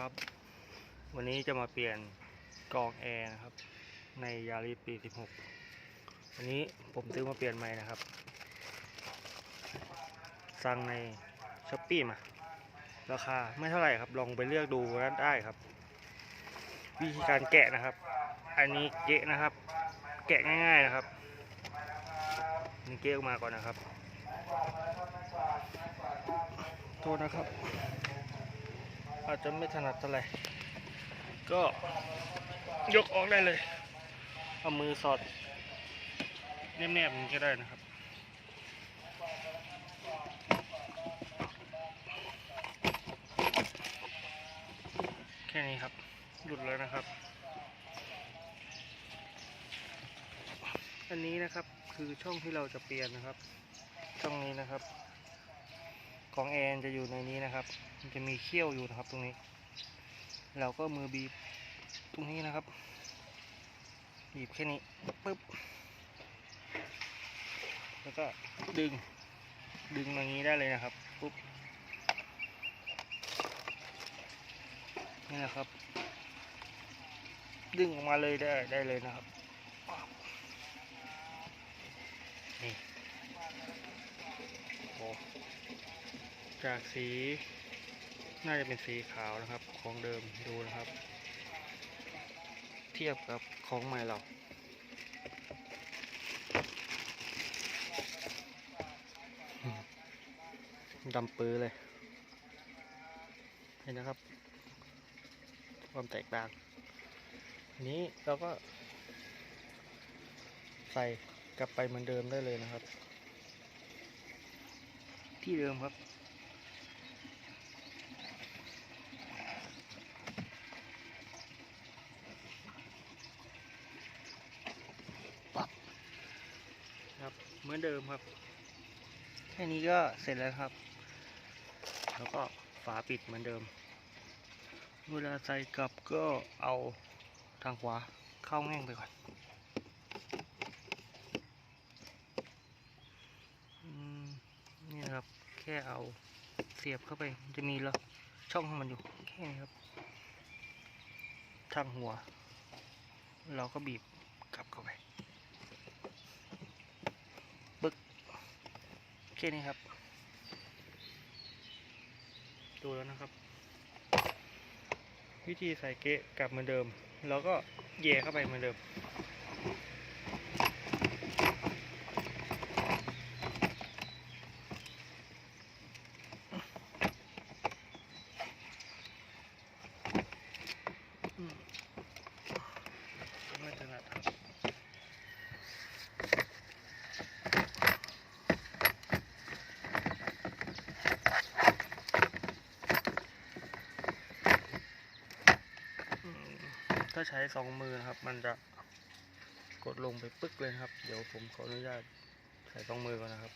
ครับ วันนี้จะมาเปลี่ยนกองแอร์นะครับ ในยาริสปี 16 วันนี้ผมซื้อมาเปลี่ยนใหม่นะครับ สั่งในช้อปปี้มา ราคาไม่เท่าไหร่ครับ ลองไปเลือกดูกันได้ครับ วิธีการแกะนะครับ อันนี้เกะนะครับ แกะง่าย ๆนะครับนี่เกะออกมาก่อนนะครับ โทษนะครับ อาจจะไม่ถนัดเท่าไหร่ก็ยกออกได้เลย เอามือสอดแนบๆอย่างนี้ก็ได้นะครับ แค่นี้ครับ หลุดแล้วนะครับ อันนี้นะครับคือช่องที่เราจะเปลี่ยนนะครับ ช่องนี้นะครับ ของแอนจะอยู่ในนี้นะครับ มันจะมีเขี้ยวอยู่นะครับตรงนี้ เราก็มือบีบตรงนี้นะครับ บีบแค่นี้ปึ๊บแล้วก็ดึงดึงอย่างนี้ได้เลยนะครับปุ๊บนี่นะครับ ดึงออกมาเลยได้ได้เลยนะครับนี่โอ้ จากสีน่าจะเป็นสีขาวนะครับ ของเดิมดูนะครับ เทียบกับของใหม่เราอืมดำปื้อเลย เห็นนะครับ ความแตกต่างอันนี้เราก็ ใส่กลับไปเหมือนเดิมได้เลยนะครับ ที่เดิมครับ เหมือนเดิมครับ แค่นี้ก็เสร็จแล้วครับ แล้วก็ฝาปิดเหมือนเดิม เวลาใส่กลับก็เอาทางขวาเข้าแง่งไปก่อนอืมนี่นะครับแค่เอาเสียบเข้าไปมันจะมีแล้วช่องของมันอยู่แค่นี้ครับ ทางหัว เราก็บีบกลับเข้าไปปึ๊กแค่นี้ครับ ดูแล้วนะครับ วิธีใส่เกะกลับเหมือนเดิม แล้วก็แย่เข้าไปเหมือนเดิม อืมไม่ถนัดครับ อืม ถ้าใช้สองมือนะครับ มันจะกดลงไปปึ๊กเลยครับ เดี๋ยวผมขออนุญาตใส่สองมือก่อนนะครับ